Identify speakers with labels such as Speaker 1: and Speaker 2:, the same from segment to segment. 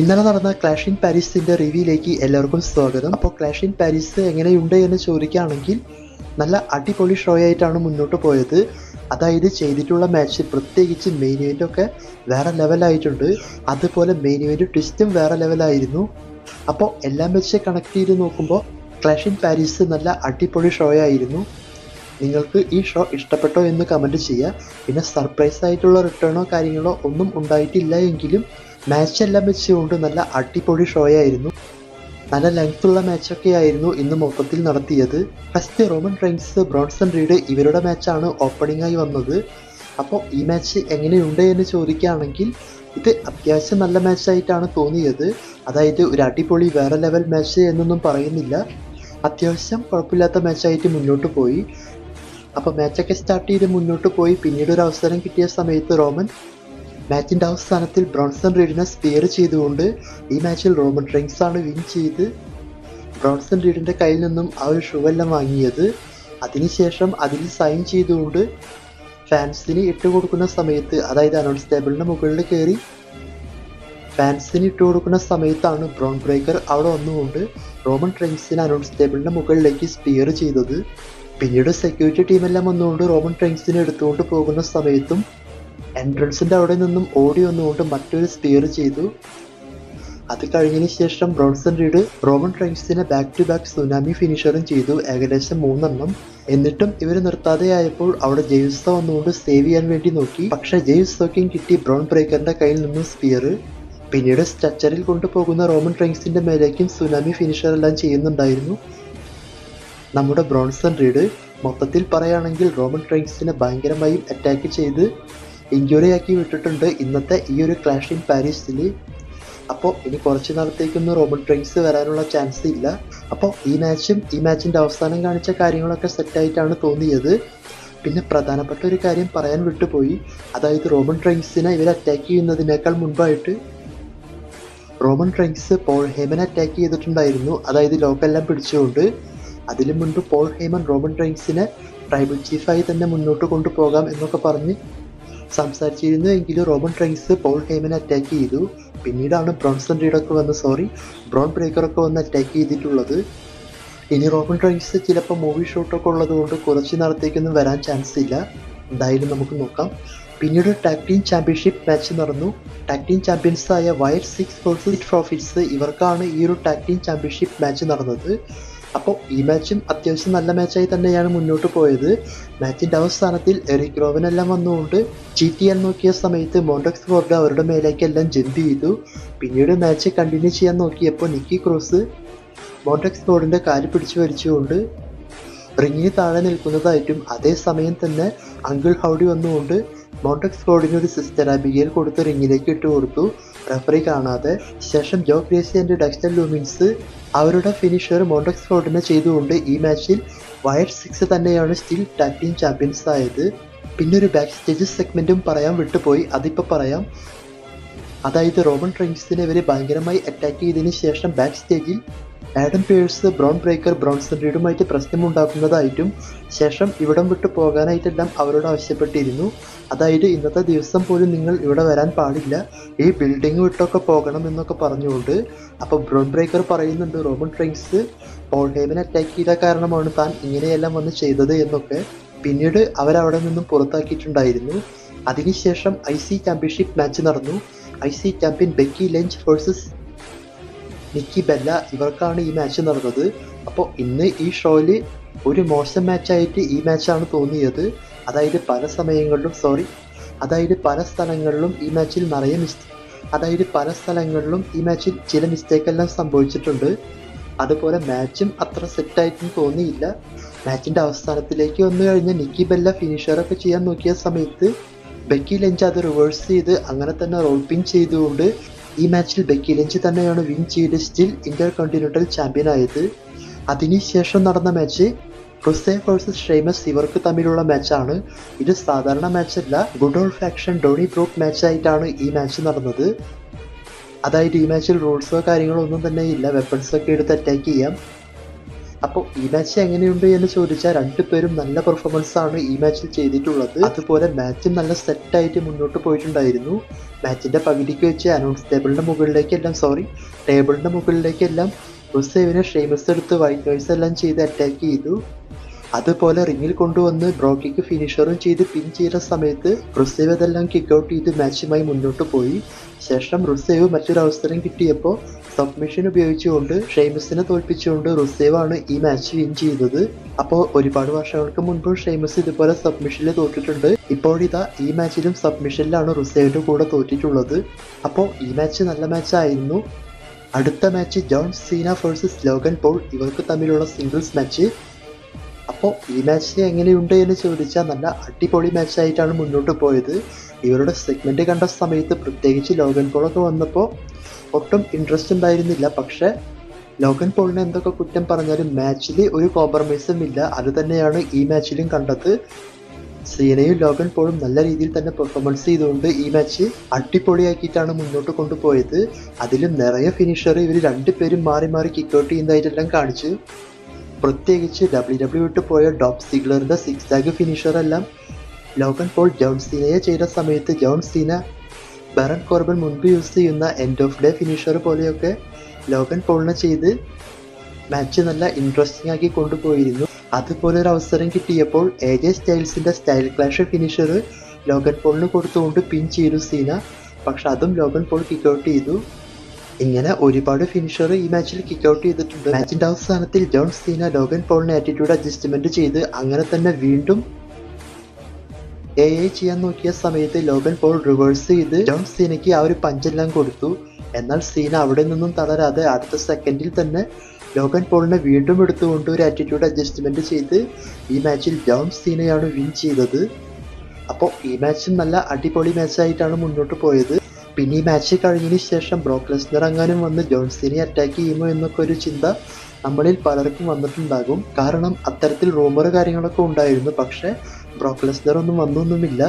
Speaker 1: ഇന്നലെ നടന്ന clash in പാരീസിന്റെ റിവ്യൂയിലേക്ക് എല്ലാവർക്കും സ്വാഗതം. അപ്പോൾ ക്ലാഷ് ഇൻ പാരീസ് എങ്ങനെയുണ്ട് എന്ന് ചോദിക്കുകയാണെങ്കിൽ നല്ല അടിപൊളി ഷോ ആയിട്ടാണ് മുന്നോട്ട് പോയത്. അതായത് ചെയ്തിട്ടുള്ള മാച്ച് പ്രത്യേകിച്ച് മെയിൻ ഇവന്റൊക്കെ വേറെ ലെവലായിട്ടുണ്ട് അതുപോലെ മെയിൻ ഇവന്റ് ട്വിസ്റ്റും വേറെ ലെവലായിരുന്നു അപ്പോൾ എല്ലാം മാച്ച് കണക്ട് ചെയ്ത് നോക്കുമ്പോൾ ക്ലാഷ് ഇൻ പാരീസ് നല്ല അടിപൊളി ഷോ ആയിരുന്നു. നിങ്ങൾക്ക് ഈ ഷോ ഇഷ്ടപ്പെട്ടോ എന്ന് കമന്റ് ചെയ്യുക. പിന്നെ സർപ്രൈസ് ആയിട്ടുള്ള റിട്ടേണോ കാര്യങ്ങളോ ഒന്നും ഉണ്ടായിട്ടില്ല എങ്കിലും മാച്ച് എല്ലാം വെച്ചുകൊണ്ട് നല്ല അടിപൊളി ഷോ ആയിരുന്നു. നല്ല ലെങ്ത് ഉള്ള മാച്ചൊക്കെ ആയിരുന്നു ഇന്ന് മൊത്തത്തിൽ നടത്തിയത്. First Roman Reigns Bronson Reed ഇവരുടെ മാച്ചാണ് ഓപ്പണിംഗ് ആയി വന്നത്. അപ്പോൾ ഈ മാച്ച് എങ്ങനെയുണ്ട് എന്ന് ചോദിക്കുകയാണെങ്കിൽ ഇത് അത്യാവശ്യം നല്ല മാച്ചായിട്ടാണ് തോന്നിയത്. അതായത് ഒരു അടിപൊളി വേറെ ലെവൽ മാച്ച് എന്നൊന്നും പറയുന്നില്ല. അത്യാവശ്യം കുഴപ്പമില്ലാത്ത മാച്ചായിട്ട് മുന്നോട്ട് പോയി. അപ്പോൾ മാച്ചൊക്കെ സ്റ്റാർട്ട് ചെയ്ത് മുന്നോട്ട് പോയി. പിന്നീട് ഒരു അവസരം കിട്ടിയ സമയത്ത് റോമൻ മാച്ചിന്റെ അവസാനത്തിൽ ബ്രോൺസൺ റീഡിനെ സ്പിയർ ചെയ്തുകൊണ്ട് ഈ മാച്ചിൽ റോമൻ റിങ്സ് ആണ് വിൻ ചെയ്ത് ബ്രോൺസൺ റീഡിന്റെ കയ്യിൽ നിന്നും ആ ഒരു ഷൂ എല്ലാം വാങ്ങിയത് അതിനുശേഷം അതിൽ സൈൻ ചെയ്തുകൊണ്ട് ഫാൻസിന് ഇട്ട് കൊടുക്കുന്ന സമയത്ത് അതായത് അനൗൺസ് ടേബിളിന്റെ മുകളിൽ കയറി ഫാൻസിന് ഇട്ട് കൊടുക്കുന്ന സമയത്താണ് ബ്രോൺ ബ്രേക്കർ അവിടെ വന്നുകൊണ്ട് റോമൻ ട്രെങ്സിന് അനൗൺസ് ടേബിളിന്റെ മുകളിലേക്ക് സ്പിയർ ചെയ്തത്. പിന്നീട് സെക്യൂരിറ്റി ടീമെല്ലാം വന്നുകൊണ്ട് റോമൻ ട്രെങ്സിനെ എടുത്തുകൊണ്ട് പോകുന്ന സമയത്തും എൻട്രൻസിന്റെ അവിടെ നിന്നും ഓടി വന്നുകൊണ്ട് മറ്റൊരു സ്പിയർ ചെയ്തു. അത് കഴിഞ്ഞതിന് ശേഷം ബ്രോൺസൺ റീഡ് റോമൻ ട്രൈൻസിനെ ബാക്ക് ടു ബാക്ക് സുനാമി ഫിനിഷറും ചെയ്തു. ഏകദേശം മൂന്നെണ്ണം. എന്നിട്ടും ഇവർ നിർത്താതെയായപ്പോൾ അവിടെ ജെയ്സ വന്നുകൊണ്ട് സേവ് ചെയ്യാൻ വേണ്ടി നോക്കി. പക്ഷേ ജെയ്സ് സോക്കിയും കിട്ടി ബ്രോൺ ബ്രേക്കറിന്റെ കയ്യിൽ നിന്നും സ്പിയർ പിന്നീട് സ്ട്രക്ചറിൽ കൊണ്ടുപോകുന്ന റോമൻ ട്രെങ്സിന്റെ മേലേക്കും സുനാമി ഫിനിഷർ എല്ലാം ചെയ്യുന്നുണ്ടായിരുന്നു. നമ്മുടെ ബ്രോൺസൺ റീഡ് മൊത്തത്തിൽ പറയുകയാണെങ്കിൽ റോമൻ ട്രൈൻസിനെ ഭയങ്കരമായും അറ്റാക്ക് ചെയ്ത് ഇഞ്ചുറി ആക്കി വിട്ടിട്ടുണ്ട്. ഇന്നത്തെ ഈ ഒരു ക്ലാഷ് ഇൻ പാരീസിൽ അപ്പോൾ ഇനി കുറച്ച് നാളത്തേക്കൊന്നും റോബൺ ട്രെയിൻസ് വരാനുള്ള ചാൻസ് ഇല്ല. അപ്പോൾ ഈ മാച്ചും ഈ മാച്ചിന്റെ അവസാനം കാണിച്ച കാര്യങ്ങളൊക്കെ സെറ്റായിട്ടാണ് തോന്നിയത്. പിന്നെ പ്രധാനപ്പെട്ട ഒരു കാര്യം പറയാൻ വിട്ടുപോയി. അതായത് റോമൻ ട്രെയിൻസിനെ ഇവർ അറ്റാക്ക് ചെയ്യുന്നതിനേക്കാൾ മുൻപായിട്ട് Roman Reigns Paul Heyman attack ചെയ്തിട്ടുണ്ടായിരുന്നു. അതായത് ലോക്കെല്ലാം പിടിച്ചുകൊണ്ട്. അതിനു മുൻപ് പോൾ ഹേമൻ റോമൻ ട്രെയിൻസിനെ ട്രൈബൽ ചീഫായി തന്നെ മുന്നോട്ട് കൊണ്ടുപോകാം എന്നൊക്കെ പറഞ്ഞ് സംസാരിച്ചിരുന്നു എങ്കിലും റോമൻ ട്രെയിൻസ് പോൾ ഹേമനെ അറ്റാക്ക് ചെയ്തു. പിന്നീടാണ് ബ്രോൺസൺ റീഡൊക്കെ വന്ന് സോറി ബ്രോൺ ബ്രേക്കറൊക്കെ വന്ന് അറ്റാക്ക് ചെയ്തിട്ടുള്ളത്. ഇനി റോമൻ ട്രെയിൻസ് ചിലപ്പോൾ മൂവി ഷൂട്ടൊക്കെ ഉള്ളതുകൊണ്ട് കുറച്ച് നാളത്തേക്കൊന്നും വരാൻ ചാൻസ് ഇല്ല. എന്തായാലും നമുക്ക് നോക്കാം. പിന്നീട് ടാക് ടീം ചാമ്പ്യൻഷിപ്പ് മാച്ച് നടന്നു. ടാക് ടീം ചാമ്പ്യൻസ് ആയ വയർ സിക്സ് വേഴ്സസ് പ്രോഫിറ്റ്സ് ഇവർക്കാണ് ഈ ഒരു ടാക് ടീം ചാമ്പ്യൻഷിപ്പ് മാച്ച് നടന്നത്. അപ്പോൾ ഈ മാച്ചും അത്യാവശ്യം നല്ല മാച്ചായി തന്നെയാണ് മുന്നോട്ട് പോയത്. മാച്ചിന്റെ അവസാനത്തിൽ എറിക് റോവൻ എല്ലാം വന്നുകൊണ്ട് ചീറ്റ് ചെയ്യാൻ നോക്കിയ സമയത്ത് മോണ്ടക്സ് ഫോർഡ് അവരുടെ മേലേക്കെല്ലാം ജമ്പ് ചെയ്തു. പിന്നീട് മാച്ച് കണ്ടിന്യൂ ചെയ്യാൻ നോക്കിയപ്പോൾ നിക്കി ക്രോസ് മോണ്ടക്സ് ഫോർഡിന്റെ കാൽ പിടിച്ചു വലിച്ചുകൊണ്ട് റിങ്ങിന് താഴെ നിൽക്കുന്നതായിട്ടും അതേസമയം തന്നെ അങ്കിൾ ഹൗഡി വന്നുകൊണ്ട് മോണ്ടക്സ് ഫോർഡിന് ഒരു സിസ്റ്റർ അബിഗയിൽ കൊടുത്ത റിങ്ങിലേക്ക് ഇട്ട് കൊടുത്തു. റഫറി കാണാതെ. ശേഷം ജോ ഗ്രേസി ആൻഡ് ലൂമിൻസ് അവരുടെ ഫിനിഷർ മോണ്ടക്സ് ഫോർഡിനെ ചെയ്തുകൊണ്ട് ഈ മാച്ചിൽ വയറ്റ് സിക്സ് തന്നെയാണ് സ്റ്റിൽ ടാക് ടീം ചാമ്പ്യൻസ് ആയത്. പിന്നെ ഒരു ബാക്ക് സ്റ്റേജ് സെഗ്മെന്റും പറയാൻ വിട്ടുപോയി. അതിപ്പോൾ പറയാം. അതായത് റോമൻ ട്രെയിൻസിനെ ഇവരെ ഭയങ്കരമായി അറ്റാക്ക് ചെയ്തതിന് ശേഷം ബാക്ക് സ്റ്റേജിൽ Adam Pearce Bron Breakker Bron സെൻട്രിയുമായിട്ട് പ്രശ്നമുണ്ടാക്കുന്നതായിട്ടും ശേഷം ഇവിടം വിട്ടു പോകാനായിട്ടെല്ലാം അവരോട് ആവശ്യപ്പെട്ടിരുന്നു. അതായത് ഇന്നത്തെ ദിവസം പോലും നിങ്ങൾ ഇവിടെ വരാൻ പാടില്ല. ഈ ബിൽഡിംഗ് വിട്ടൊക്കെ പോകണം എന്നൊക്കെ പറഞ്ഞുകൊണ്ട്. അപ്പോൾ ബ്രൗൺ ബ്രേക്കർ പറയുന്നുണ്ട് Roman Reigns Paul Heyman attack ചെയ്ത കാരണമാണ് താൻ ഇങ്ങനെയെല്ലാം വന്ന് ചെയ്തത് എന്നൊക്കെ. പിന്നീട് അവരവിടെ നിന്നും പുറത്താക്കിയിട്ടുണ്ടായിരുന്നു. അതിനുശേഷം ഐ സി ചാമ്പ്യൻഷിപ്പ് മാച്ച് നടന്നു. I C champion Becky Lynch versus Nikki Bella ഇവർക്കാണ് ഈ മാച്ച് നടന്നത്. അപ്പോൾ ഇന്ന് ഈ ഷോയിൽ ഒരു മോശം മാച്ചായിട്ട് ഈ മാച്ചാണ് തോന്നിയത്. അതായത് പല സമയങ്ങളിലും സോറി അതായത് പല സ്ഥലങ്ങളിലും ഈ മാച്ചിൽ നിറയെ മിസ് അതായത് പല സ്ഥലങ്ങളിലും ഈ മാച്ചിൽ ചില മിസ്റ്റേക്ക് എല്ലാം സംഭവിച്ചിട്ടുണ്ട്. അതുപോലെ മാച്ചും അത്ര സെറ്റായിട്ടും തോന്നിയില്ല. മാച്ചിന്റെ അവസാനത്തിലേക്ക് വന്നു കഴിഞ്ഞ് നിക്കി ബെല്ല ഫിനിഷറൊക്കെ ചെയ്യാൻ നോക്കിയ സമയത്ത് ബെക്കി ലെഞ്ച് അത് റിവേഴ്സ് ചെയ്ത് അങ്ങനെ തന്നെ റോൾ പിൻ ചെയ്തുകൊണ്ട് ഈ മാച്ചിൽ ബെക്കി ലഞ്ച് തന്നെയാണ് വിൻ ചെയ്ത് സ്റ്റിൽ ഇന്റർ കോണ്ടിനെന്റൽ ചാമ്പ്യൻ ആയത്. അതിനുശേഷം നടന്ന മാച്ച് ക്രിസ്തേ വേഴ്സസ് ഷെയ്മസ് ഇവർക്ക് തമ്മിലുള്ള മാച്ചാണ്. ഇത് സാധാരണ മാച്ചല്ല good all fashion Donnybrook മാച്ചായിട്ടാണ് ഈ മാച്ച് നടന്നത്. അതായത് ഈ മാച്ചിൽ റൂൾസോ കാര്യങ്ങളോ ഒന്നും തന്നെ ഇല്ല വെപ്പൺസൊക്കെ എടുത്ത് അറ്റാക്ക് ചെയ്യാം. അപ്പോൾ ഈ മാച്ച് എങ്ങനെയുണ്ട് എന്ന് ചോദിച്ചാൽ രണ്ടുപേരും നല്ല പെർഫോമൻസ് ആണ് ഈ മാച്ചിൽ ചെയ്തിട്ടുള്ളത്. അതുപോലെ മാച്ചും നല്ല സെറ്റ് ആയിട്ട് മുന്നോട്ട് പോയിട്ടുണ്ടായിരുന്നു. മാച്ചിന്റെ പകുതിക്ക് വെച്ച് അനൗൺസ് ടേബിളിന്റെ മുകളിലേക്കെല്ലാം സോറി ടേബിളിന്റെ മുകളിലേക്കെല്ലാം റുസേവിനെ ഷെയ്മസ് എടുത്ത് വൈറ്റ് നോയ്സ് എല്ലാം ചെയ്ത് അറ്റാക്ക് ചെയ്തു. അതുപോലെ റിങ്ങിൽ കൊണ്ടുവന്ന് ബ്രോക്കിക്ക് ഫിനിഷറും ചെയ്ത് പിൻ ചെയ്ത സമയത്ത് റുസേവ് അതെല്ലാം കിക്ക് ഔട്ട് ചെയ്ത് മാച്ചുമായി മുന്നോട്ട് പോയി. ശേഷം റുസേവ് മറ്റൊരു അവസരം കിട്ടിയപ്പോൾ സബ്മിഷൻ ഉപയോഗിച്ചുകൊണ്ട് ഷെയ്മസിനെ തോൽപ്പിച്ചുകൊണ്ട് റുസേവ് ആണ് ഈ മാച്ച് വിൻ ചെയ്തത്. അപ്പോൾ ഒരുപാട് വർഷങ്ങൾക്ക് മുൻപ് ഷെയ്മസ് ഇതുപോലെ സബ്മിഷനിൽ തോറ്റിട്ടുണ്ട്. ഇപ്പോഴിതാ ഈ മാച്ചിലും സബ്മിഷനിലാണ് റുസേവിന്റെ കൂടെ തോറ്റിട്ടുള്ളത്. അപ്പോൾ ഈ മാച്ച് നല്ല മാച്ചായിരുന്നു അടുത്ത match John Cena versus Logan Paul. ഇവർക്ക് തമ്മിലുള്ള സിംഗിൾസ് മാച്ച് അപ്പോൾ ഈ മാച്ച് എങ്ങനെയുണ്ട് എന്ന് ചോദിച്ചാൽ നല്ല അടിപൊളി മാച്ചായിട്ടാണ് മുന്നോട്ട് പോയത്. ഇവരുടെ സെഗ്മെന്റ് കണ്ട സമയത്ത് പ്രത്യേകിച്ച് ലോഗൻ പോളൊക്കെ വന്നപ്പോൾ ഒട്ടും ഇൻട്രസ്റ്റ് ഉണ്ടായിരുന്നില്ല. പക്ഷേ ലോഗൻ പോളിനെ എന്തൊക്കെ കുറ്റം പറഞ്ഞാലും മാച്ചിൽ ഒരു കോംപ്രമൈസും ഇല്ല. അത് തന്നെയാണ് ഈ മാച്ചിലും കണ്ടത്. സീനയും ലോഗൻ പോളും നല്ല രീതിയിൽ തന്നെ പെർഫോമൻസ് ചെയ്തുകൊണ്ട് ഈ മാച്ച് അടിപൊളിയാക്കിയിട്ടാണ് മുന്നോട്ട് കൊണ്ടുപോയത്. അതിലും നിറയെ ഫിനിഷർ ഇവർ രണ്ടുപേരും മാറി മാറി കിക്ക് ഔട്ട് ചെയ്യുന്നതായിട്ടെല്ലാം കാണിച്ചു പ്രത്യേകിച്ച് ഡബ്ല്യു ഡബ്ല്യു വിട്ട് പോയ ഡോപ് സിഗ്ലറിന്റെ സിക്സ് ആഗ് ഫിനിഷറെല്ലാം ലോഗൻ പോൾ ജോൺ സീനയെ ചെയ്ത സമയത്ത് ജോൺ സീന ബറൻ കോർബൻ മുൻപ് യൂസ് ചെയ്യുന്ന എൻഡ് ഓഫ് ഡേ ഫിനിഷർ പോലെയൊക്കെ ലോഗൻ പോളിനെ ചെയ്ത് മാച്ച് നല്ല ഇൻട്രസ്റ്റിംഗ് ആക്കി കൊണ്ടുപോയിരുന്നു. അതുപോലെ ഒരു അവസരം കിട്ടിയപ്പോൾ എ ജെ സ്റ്റൈൽസിന്റെ സ്റ്റൈൽ ക്ലാഷ് ഫിനിഷർ ലോഗൻ പോളിന് കൊടുത്തുകൊണ്ട് പിൻ ചെയ്തു സീന. പക്ഷെ അതും ലോഗൻ പോൾ കിക്ക് ഔട്ട് ചെയ്തു. ഇങ്ങനെ ഒരുപാട് ഫിനിഷർ ഈ മാച്ചിൽ കിക്ക് ഔട്ട് ചെയ്തിട്ടുണ്ട്. മാച്ചിന്റെ അവസാനത്തിൽ ജോൺ സീന ലോഗൻ പോളിന് ആറ്റിറ്റ്യൂഡ് അഡ്ജസ്റ്റ്മെന്റ് ചെയ്ത് അങ്ങനെ തന്നെ വീണ്ടും എ ഐ ചെയ്യാൻ നോക്കിയ സമയത്ത് ലോഗൻ പോൾ റിവേഴ്സ് ചെയ്ത് ജോൺ സീനയ്ക്ക് ആ ഒരു പഞ്ചെല്ലാം കൊടുത്തു. എന്നാൽ സീന അവിടെ നിന്നും തളരാതെ അടുത്ത സെക്കൻഡിൽ തന്നെ ലോഗൻ പോളിനെ വീണ്ടും എടുത്തുകൊണ്ട് ഒരു ആറ്റിറ്റ്യൂഡ് അഡ്ജസ്റ്റ്മെന്റ് ചെയ്ത് ഈ മാച്ചിൽ ജോൺ സീനയാണ് വിൻ ചെയ്തത്. അപ്പോൾ ഈ മാച്ചും നല്ല അടിപൊളി മാച്ചായിട്ടാണ് മുന്നോട്ട് പോയത്. പിന്നെ ഈ മാച്ച് കഴിഞ്ഞതിന് ശേഷം ബ്രോക്ക് ലെസ്നർ അങ്ങാനും വന്ന് ജോൺസിനെ അറ്റാക്ക് ചെയ്യുമോ എന്നൊക്കെ ഒരു ചിന്ത നമ്മളിൽ പലർക്കും വന്നിട്ടുണ്ടാകും. കാരണം അത്തരത്തിൽ റൂമർ കാര്യങ്ങളൊക്കെ ഉണ്ടായിരുന്നു. പക്ഷേ ബ്രോക്ക് ലെസ്നർ ഒന്നും വന്നൊന്നുമില്ല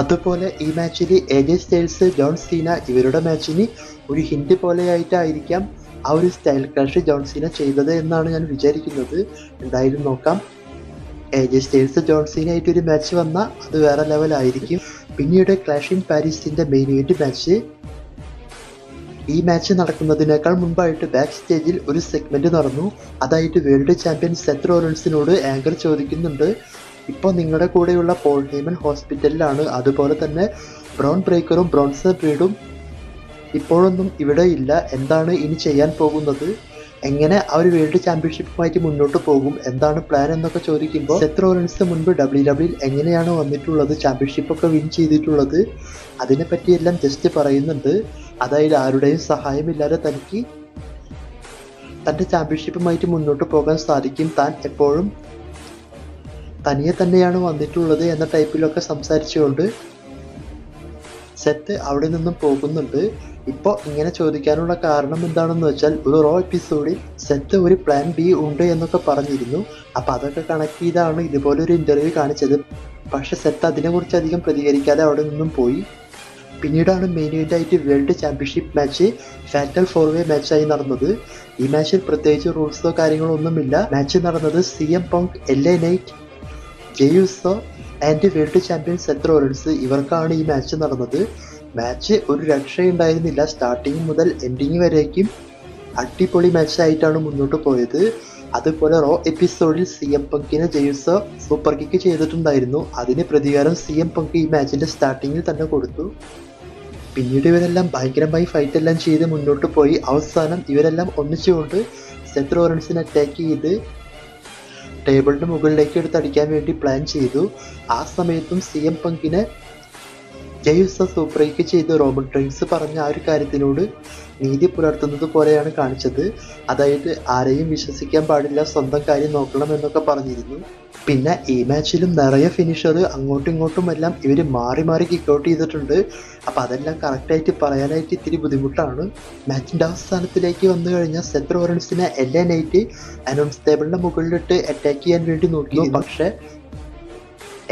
Speaker 1: അതുപോലെ ഈ മാച്ചിൽ A J Styles John Cena ഇവരുടെ മാച്ചിന് ഒരു ഹിന്ദി പോലെയായിട്ടായിരിക്കാം ആ ഒരു സ്റ്റൈൽ ക്രാഷ് ജോൺ സീന ചെയ്തത് എന്നാണ് ഞാൻ വിചാരിക്കുന്നത്. എന്തായാലും നോക്കാം. എ ജെ സ്റ്റൈൽസ് ജോൺ സീനയായിട്ട് ഒരു മാച്ച് വന്നാൽ അത് വേറെ ലെവലായിരിക്കും പിന്നീട് ക്ലാഷിൻ പാരീസിന്റെ മെയിൻ ഇവന്റ് മാച്ച് ഈ മാച്ച് നടക്കുന്നതിനേക്കാൾ മുൻപായിട്ട് ബാക്ക് സ്റ്റേജിൽ ഒരു സെഗ്മെന്റ് നടന്നു. അതായിട്ട് വേൾഡ് ചാമ്പ്യൻ സെത്ത് റോളൻസിനോട് ആങ്കർ ചോദിക്കുന്നുണ്ട്. ഇപ്പോൾ നിങ്ങളുടെ കൂടെയുള്ള പോൾ ഹേമൻ ഹോസ്പിറ്റലിലാണ്. അതുപോലെ തന്നെ ബ്രൗൺ ബ്രേക്കറും ബ്രോൺസൺ ബ്രീഡും ഇപ്പോഴൊന്നും ഇവിടെ ഇല്ല. എന്താണ് ഇനി ചെയ്യാൻ പോകുന്നത്? എങ്ങനെ ഒരു വേൾഡ് ചാമ്പ്യൻഷിപ്പുമായിട്ട് മുന്നോട്ട് പോകും എന്താണ് പ്ലാൻ എന്നൊക്കെ ചോദിക്കുമ്പോൾ സെത്ത് റൺസ് മുൻപ് ഡബ്ല്യു ഡബ്ല്യു എങ്ങനെയാണ് വന്നിട്ടുള്ളത് ചാമ്പ്യൻഷിപ്പൊക്കെ വിൻ ചെയ്തിട്ടുള്ളത് അതിനെപ്പറ്റിയെല്ലാം ജസ്റ്റ് പറയുന്നുണ്ട്. അതായത് ആരുടെയും സഹായമില്ലാതെ തനിക്ക് തന്റെ ചാമ്പ്യൻഷിപ്പുമായിട്ട് മുന്നോട്ട് പോകാൻ സാധിക്കും. താൻ എപ്പോഴും തനിയെ തന്നെയാണ് വന്നിട്ടുള്ളത് എന്ന ടൈപ്പിലൊക്കെ സംസാരിച്ചുകൊണ്ട് സെത്ത് അവിടെ നിന്നും പോകുന്നുണ്ട്. ഇപ്പോൾ ഇങ്ങനെ ചോദിക്കാനുള്ള കാരണം എന്താണെന്ന് വെച്ചാൽ ഒരു റോ എപ്പിസോഡിൽ സെത്ത് ഒരു പ്ലാൻ ബി ഉണ്ട് എന്നൊക്കെ പറഞ്ഞിരുന്നു. അപ്പോൾ അതൊക്കെ കണക്ട് ചെയ്താണ് ഇതുപോലെ ഒരു ഇന്റർവ്യൂ കാണിച്ചത്. പക്ഷെ സെത്ത് അതിനെക്കുറിച്ച് അധികം പ്രതികരിക്കാതെ അവിടെ നിന്നും പോയി. പിന്നീടാണ് മെയിൻ ആയിട്ട് world championship match fatal four way മാച്ചായി നടന്നത്. ഈ മാച്ചിൽ പ്രത്യേകിച്ച് റൂൾസോ കാര്യങ്ങളോ ഒന്നുമില്ല. മാച്ച് നടന്നത് C M Punk L A Knight Jey Uso and world champion Seth Rollins ഇവർക്കാണ് ഈ മാച്ച് നടന്നത്. മാച്ച് ഒരു രക്ഷയുണ്ടായിരുന്നില്ല. സ്റ്റാർട്ടിങ് മുതൽ എൻഡിങ് വരേക്കും അടിപൊളി മാച്ചായിട്ടാണ് മുന്നോട്ട് പോയത്. അതുപോലെ റോ എപ്പിസോഡിൽ സി എം പങ്കിനെ ജെയ്സ് സൂപ്പർ കിക്ക് ചെയ്തിട്ടുണ്ടായിരുന്നു. അതിന് പ്രതികാരം സി എം പങ്ക് ഈ മാച്ചിന്റെ സ്റ്റാർട്ടിങ്ങിൽ തന്നെ കൊടുത്തു. പിന്നീട് ഇവരെല്ലാം ഭയങ്കരമായി ഫൈറ്റ് എല്ലാം ചെയ്ത് മുന്നോട്ട് പോയി. അവസാനം ഇവരെല്ലാം ഒന്നിച്ചുകൊണ്ട് സെത്ത് റൺസിനെ അറ്റാക്ക് ചെയ്ത് ടേബിളിന്റെ മുകളിലേക്ക് എടുത്തടിക്കാൻ വേണ്ടി പ്ലാൻ ചെയ്തു. ആ സമയത്തും സി എം പങ്കിനെ ജയുസ സൂപ്രയ്ക്ക് ചെയ്ത റോബർട്ട് ഡ്രിങ്ക്സ് പറഞ്ഞ ആ ഒരു കാര്യത്തിനോട് നീതി പുലർത്തുന്നത് പോലെയാണ് കാണിച്ചത്. അതായത് ആരെയും വിശ്വസിക്കാൻ പാടില്ല സ്വന്തം കാര്യം നോക്കണം എന്നൊക്കെ പറഞ്ഞിരുന്നു. പിന്നെ ഈ മാച്ചിലും നിറയെ ഫിനിഷർ അങ്ങോട്ടും ഇങ്ങോട്ടും എല്ലാം ഇവർ മാറി മാറി കിക്കൗട്ട് ചെയ്തിട്ടുണ്ട്. അപ്പോൾ അതെല്ലാം കറക്റ്റായിട്ട് പറയാനായിട്ട് ഇത്തിരി ബുദ്ധിമുട്ടാണ്. മാച്ചിന്റെ അവസാനത്തിലേക്ക് വന്നു കഴിഞ്ഞാൽ സെത്ത് റോറൻസിനെ എല്ലാ നൈറ്റ് അനൗൺസ് ടേബിളിന്റെ മുകളിലിട്ട് അറ്റാക്ക് ചെയ്യാൻ വേണ്ടി നോക്കി പക്ഷേ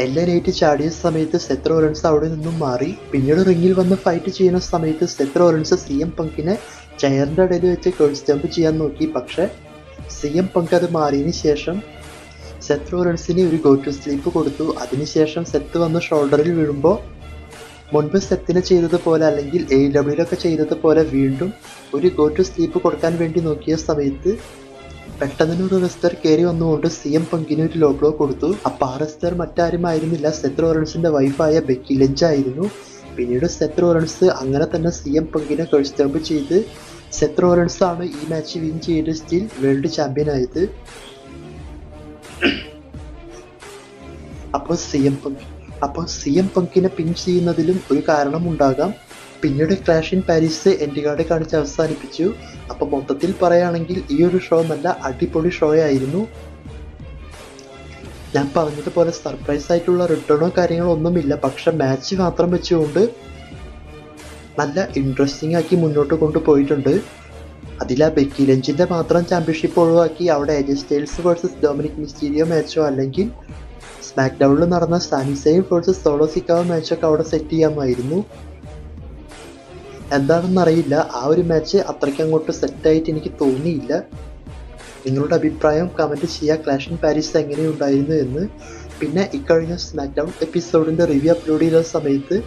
Speaker 1: എല്ലാ നൈറ്റ് ചാടിയ സമയത്ത് സെത്ത് റോറൻസ് അവിടെ നിന്നും മാറി. പിന്നീട് റിങ്ങിൽ വന്ന് ഫൈറ്റ് ചെയ്യുന്ന സമയത്ത് സെത്ത് റോറൻസ് സി എം പങ്കിനെ ചെയറിന്റെ ഇടയിൽ വെച്ച് കേൾ ജമ്പ് ചെയ്യാൻ നോക്കി. പക്ഷേ സി എം പങ്ക് അത് മാറിയതിന് ശേഷം സെത്ത് റോളൻസിന് ഒരു ഗോ ടു സ്ലീപ്പ് കൊടുത്തു. അതിനുശേഷം സെത്ത് വന്ന് ഷോൾഡറിൽ വീഴുമ്പോൾ മുൻപ് സെത്തിന് ചെയ്തതുപോലെ അല്ലെങ്കിൽ എ ഡബ്ല്യൂലൊക്കെ ചെയ്തതുപോലെ വീണ്ടും ഒരു ഗോ ടു സ്ലീപ്പ് കൊടുക്കാൻ വേണ്ടി നോക്കിയ സമയത്ത് പെട്ടെന്ന് ഒരു റെസ്റ്റർ കയറി വന്നുകൊണ്ട് സി എം പങ്കിന് ഒരു ലോ ബ്ലോ കൊടുത്തു. അപ്പൊ ആ റെസ്റ്റർ മറ്റാരും ആയിരുന്നില്ല സെത്ത് റോളൻസിന്റെ വൈഫായ ബെക്കി ലഞ്ച് ആയിരുന്നു. പിന്നീട് സെത്ത് റോളൻസ് അങ്ങനെ തന്നെ സി എം പങ്കിനെ കഴ്സ്റ്റമ്പ് ചെയ്ത് സെത്ത് റോളൻസ് ആണ് ഈ മാച്ച് വിൻ ചെയ്ത് സ്റ്റിൽ വേൾഡ് ചാമ്പ്യൻ ആയത്. അപ്പോൾ സി എം പങ്ക് അപ്പോൾ സി എം പങ്കിനെ പിൻ ചെയ്യുന്നതിലും ഒരു കാരണമുണ്ടാകാം. പിന്നീട് ക്ലാഷ് ഇൻ പാരീസ് എന്റെ കാർഡ് കാണിച്ച് അവസാനിപ്പിച്ചു. അപ്പം മൊത്തത്തിൽ പറയുകയാണെങ്കിൽ ഈ ഒരു ഷോ നല്ല അടിപൊളി ഷോ ആയിരുന്നു. ഞാൻ പറഞ്ഞതുപോലെ സർപ്രൈസ് ആയിട്ടുള്ള റിട്ടേണോ കാര്യങ്ങളോ ഒന്നുമില്ല. പക്ഷെ മാച്ച് മാത്രം വെച്ചുകൊണ്ട് നല്ല ഇൻട്രസ്റ്റിംഗ് ആക്കി മുന്നോട്ട് കൊണ്ടുപോയിട്ടുണ്ട്. അതിൽ ആ ബെക്കി ലഞ്ചിന്റെ മാത്രം ചാമ്പ്യൻഷിപ്പ് ഒഴിവാക്കി അവിടെ A J Styles versus Dominik Mysterio മാച്ചോ അല്ലെങ്കിൽ സ്മാക്ക് ഡൗണിൽ നടന്ന സാനിസൈൻ വേഴ്സസ് സോളോ സിക്കാവോ മാച്ചൊക്കെ അവിടെ സെറ്റ് ചെയ്യാമായിരുന്നു. എന്താണെന്നറിയില്ല ആ ഒരു മാച്ച് അത്രയ്ക്ക് അങ്ങോട്ട് സെറ്റായിട്ട് എനിക്ക് തോന്നിയില്ല. നിങ്ങളുടെ അഭിപ്രായം കമന്റ് ചെയ്യുക. ക്ലാഷ് ഇൻ പാരീസ് എങ്ങനെയുണ്ടായിരുന്നു എന്ന്. പിന്നെ ഇക്കഴിഞ്ഞ സ്മാക്ഡൗൺ എപ്പിസോഡിന്റെ റിവ്യൂ അപ്ലോഡ് ചെയ്ത സമയത്ത്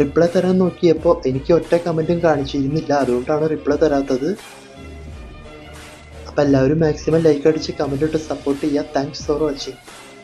Speaker 1: റിപ്ലൈ തരാൻ നോക്കിയപ്പോൾ എനിക്ക് ഒറ്റ കമന്റും കാണിച്ചിരുന്നില്ല. അതുകൊണ്ടാണ് റിപ്ലൈ തരാത്തത്. അപ്പോൾ എല്ലാവരും മാക്സിമം ലൈക്ക് അടിച്ച് കമന്റ് ഇട്ട് സപ്പോർട്ട് ചെയ്യുക. Thanks for watching